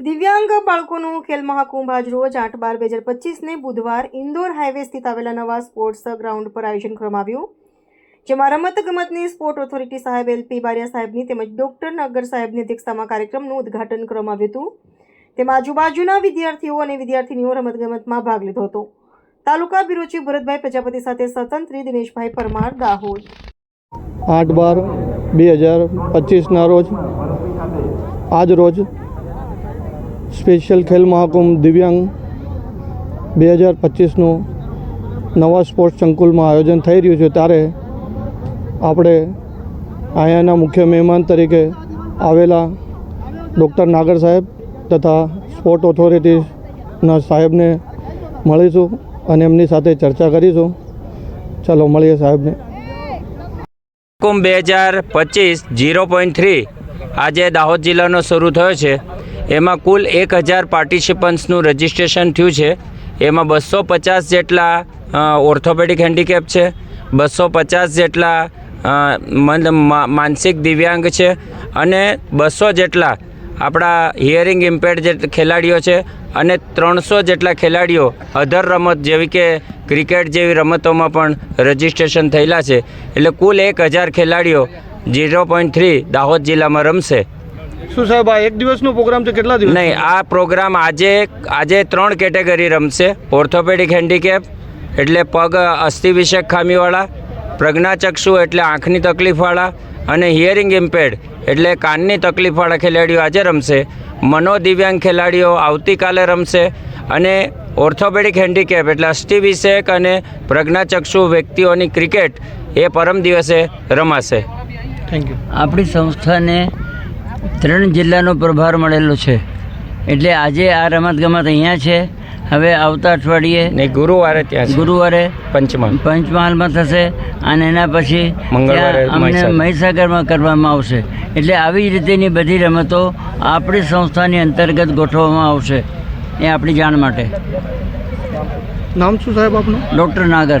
દિવ્યાંગ બાળકોનું ખેલ મહાકુંભ આજ રોજ આઠ બાર બે હજાર પચીસને બુધવાર ઇન્દોર હાઈવે સ્થિત આવેલા નવા સ્પોર્ટ્સ ગ્રાઉન્ડ પર આયોજન કરવામાં આવ્યું. જેમાં રમત ગમતની સ્પોર્ટ ઓથોરિટી સાહેબ એલપી બારિયા સાહેબની તેમજ ડોક્ટર નગર સાહેબની અધ્યક્ષતામાં કાર્યક્રમનું ઉદ્ઘાટન કરવામાં આવ્યું હતું. તેમાં આજુબાજુના વિદ્યાર્થીઓ અને વિદ્યાર્થીનીઓ રમતગમતમાં ભાગ લીધો હતો. તાલુકા બ્યુરોચી ભરતભાઈ પ્રજાપતિ સાથે સ્વતંત્રી દિનેશભાઈ પરમાર, દાહોદ. આઠ બાર બે હજાર પચીસના રોજ, આજ રોજ સ્પેશિયલ ખેલ મહાકુંભ દિવ્યાંગ બે હજાર પચીસનું નવા સ્પોર્ટ્સ સંકુલમાં આયોજન થઈ રહ્યું છે. ત્યારે આપણે અહીંયાના મુખ્ય મહેમાન તરીકે આવેલા ડૉક્ટર નાગર સાહેબ તથા સ્પોર્ટ ઓથોરિટીના સાહેબને મળીશું અને એમની સાથે ચર્ચા કરીશું. ચાલો મળીએ સાહેબને. કુંભ બે હજાર પચીસ જીરો પોઈન્ટ થ્રી આજે દાહોદ જિલ્લાનો શરૂ થયો છે. એમાં કુલ એક હજાર પાર્ટિસિપન્ટ્સનું રજિસ્ટ્રેશન થયું છે. એમાં બસો પચાસ જેટલા ઓર્થોપેડિક હેન્ડીકેપ છે, બસો પચાસ જેટલા માનસિક દિવ્યાંગ છે અને બસો જેટલા આપણા હિયરિંગ ઇમ્પેર્ડ જે ખેલાડીઓ છે અને ત્રણસો જેટલા ખેલાડીઓ અધર રમત જેવી કે ક્રિકેટ જેવી રમતોમાં પણ રજિસ્ટ્રેશન થયેલા છે. એટલે કુલ એક હજાર ખેલાડીઓ ઝીરો પોઈન્ટ થ્રી દાહોદ જિલ્લામાં રમશે. શું સાહેબ આ એક દિવસનો પ્રોગ્રામ છે કેટલા દિવસ? નહીં આ પ્રોગ્રામ આજે આજે ત્રણ કેટેગરી રમશે. ઓર્થોપેડિક હેન્ડીકેપ એટલે પગ અસ્થિવિષેક ખામીવાળા પ્રજ્ઞાચક્ષુ એટલે આંખની તકલીફવાળા અને હિયરિંગ ઇમ્પેર્ડ એટલે કાનની તકલીફવાળા ખેલાડીઓ આજે રમશે. મનોદિવ્યાંગ ખેલાડીઓ આવતીકાલે રમશે. અને ઓર્થોપેડિક હેન્ડીકેપ એટલે અસ્થિવિષેક અને પ્રજ્ઞાચક્ષુ વ્યક્તિઓની ક્રિકેટ એ પરમ દિવસે રમાશે. થેન્ક યુ આપણી સંસ્થાને ત્રણ જિલ્લાનો પ્રભાર મળેલો છે. એટલે આજે આ રમતગમત અહીંયા છે. હવે આવતા અઠવાડિયે ને ગુરુવારે ત્યાં ગુરુવારે પંચમહાલ. પંચમહાલમાં થશે અને એના પછી અમને મહીસાગરમાં કરવામાં આવશે. એટલે આવી જ રીતેની બધી રમતો આપણી સંસ્થાની અંતર્ગત ગોઠવવામાં આવશે. એ આપણી જાણ માટે. નામ શું સાહેબ આપનું? ડૉક્ટર નાગર.